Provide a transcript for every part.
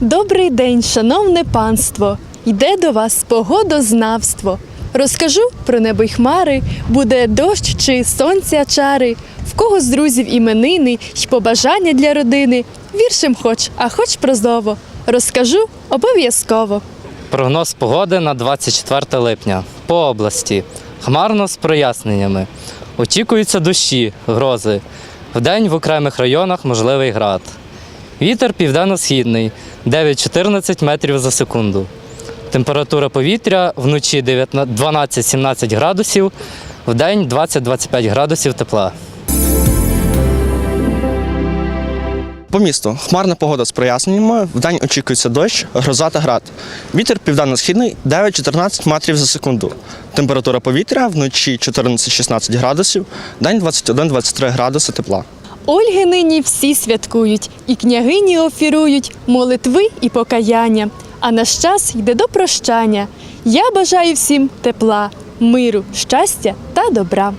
Добрий день, шановне панство! Йде до вас погодознавство. Розкажу про небо й хмари, буде дощ чи сонця чари, в кого з друзів іменини й побажання для родини. Віршем хоч, а хоч прозово. Розкажу обов'язково. Прогноз погоди на 24 липня по області. Хмарно з проясненнями. Очікуються дощі, грози. Вдень в окремих районах можливий град. Вітер південно-східний 9-14 метрів за секунду. Температура повітря вночі 12-17 градусів, вдень 20-25 градусів тепла. По місту хмарна погода з проясненнями. Вдень очікується дощ, гроза та град. Вітер південно-східний 9-14 метрів за секунду. Температура повітря вночі 14-16 градусів, день 21-23 градуси тепла. Ольги нині всі святкують, і княгині офірують молитви і покаяння. А наш час йде до прощання. Я бажаю всім тепла, миру, щастя та добра.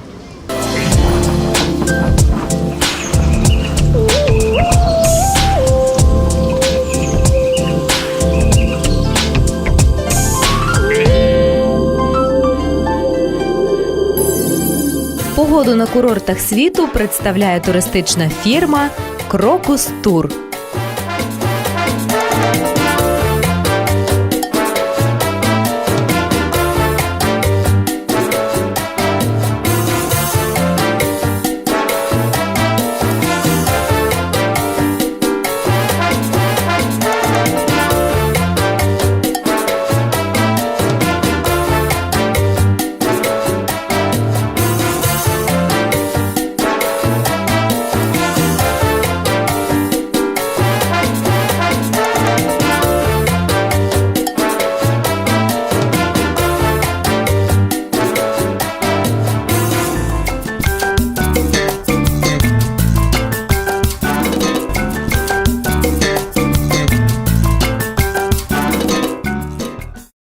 Погоду на курортах світу представляє туристична фірма Крокус Тур.